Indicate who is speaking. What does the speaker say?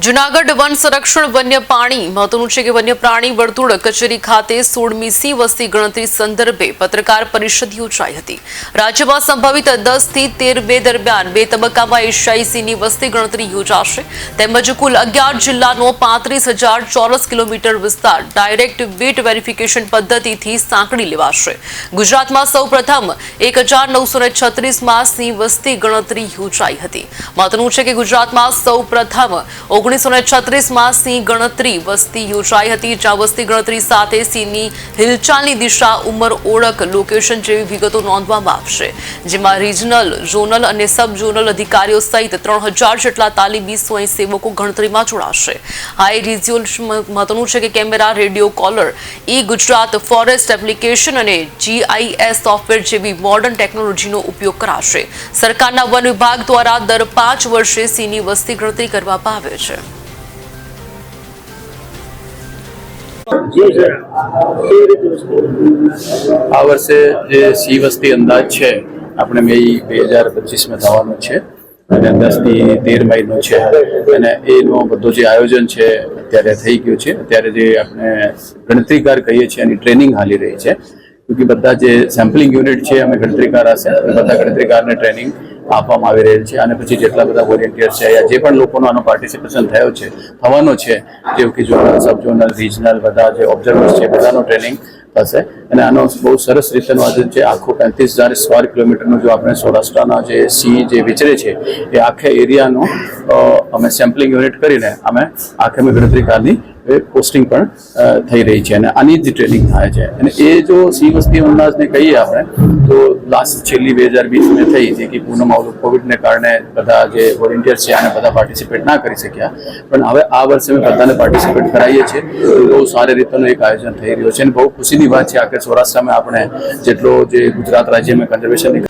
Speaker 1: Junagadh one સંરક્ષણ વન્ય પ્રાણી મહત્વનું છે કે વન્ય પ્રાણી વર્તુળ કચેરી ખાતે સોળમી સી વસ્તી ગણતરી સંદર્ભે પત્રકાર પરિષદ યોજાઈ હતી. રાજ્યમાં સંભવિત દસથી તેર બે દરમિયાન બે તબક્કામાં એશિયાઈ સીની વસ્તી ગણતરી યોજાશે. તેમજ કુલ અગિયાર જિલ્લાનો પાંત્રીસ ચોરસ કિલોમીટર વિસ્તાર ડાયરેક્ટ વેટ વેરિફિકેશન પદ્ધતિથી સાંકળી લેવાશે. ગુજરાતમાં સૌ પ્રથમ એક હજાર નવસો ને છત્રીસમાં વસ્તી ગણતરી યોજાઈ હતી. મહત્વનું છે કે ગુજરાતમાં સૌ પ્રથમ ઓગણીસો ને છત્રીસમાં સિંહ ગણતરી વસ્તી યોજાઈ હતી. જ્યાં વસ્તી ગણતરી સાથે સિંહની હિલચાલની દિશા ઉંમર ઓળખ લોકેશન જેવી વિગતો નોંધવામાં આવશે. જેમાં રિજનલ ઝોનલ અને સબ ઝોનલ અધિકારીઓ સહિત ત્રણ હજાર જેટલા તાલીમી સ્વયંસેવકો ગણતરીમાં જોડાશે. હાઈ રિઝ્યુલ મહત્વનું છે કે camera, radio, collar E Gujarat forest application અને જીઆઈએસ સોફ્ટવેર જેવી મોડર્ન ટેકનોલોજીનો ઉપયોગ કરાશે. સરકારના વન વિભાગ દ્વારા દર પાંચ વર્ષે સિંહની વસ્તી ગણતરી કરવામાં આવે છે.
Speaker 2: આ વર્ષે જે સી વસ્તી અંદાજ છે, આપણે મે બે હજાર પચીસમાં થવાનો છે અને દસથી તેર મહિનો છે. અને એનો બધું જે આયોજન છે, અત્યારે થઈ ગયું છે. અત્યારે જે આપણે ગણતરીકાર કહીએ છીએ, એની ટ્રેનિંગ હાલી રહી છે. કે બધા જે સેમ્પલિંગ યુનિટ છે, અમે ગણતરીકાર હશે બધા ગણતરીકારને ટ્રેનિંગ આપવામાં આવી રહેલ છે અને પછી જેટલા બધા વોલેન્ટિયર્સ છે યા જે પણ લોકોનો આનો પાર્ટિસિપેશન થયો છે, થવાનો છે, જેવું કે જોનલ સબ જોનલ રિજનલ બધા જે ઓબ્ઝર્વર્સ છે, બધાનો ટ્રેનિંગ થશે. અને આનો બહુ સરસ રીતેનું આજે જે આખો પેંત્રીસ હજાર સ્ક્વેર કિલોમીટરનું જો આપણે સૌરાષ્ટ્રના જે સી જે વિચરે છે, એ આખે એરિયાનો અમે સેમ્પલિંગ યુનિટ કરીને અમે આખે અમે એ પોસ્ટિંગ પણ થઈ રહી છે. અને આની જ ટ્રેનિંગ થાય છે. અને એ જો સી વસ્તી અંદાજને કહીએ આપણે, તો લાસ્ટ છેલ્લી બે હજાર વીસમાં થઈ જે કે પૂનમ આવતું કોવિડને કારણે બધા જે વોલેન્ટિયર છે આને બધા પાર્ટિસિપેટ ના કરી શક્યા. પણ હવે આ વર્ષે અમે બધાને પાર્ટિસિપેટ કરાવીએ છીએ. બહુ સારી રીતનું એક આયોજન થઈ રહ્યું છે. અને બહુ ખુશીની વાત છે, આખરે સૌરાષ્ટ્રમાં આપણે જેટલો જે ગુજરાત રાજ્યમાં કન્ઝર્વેશનની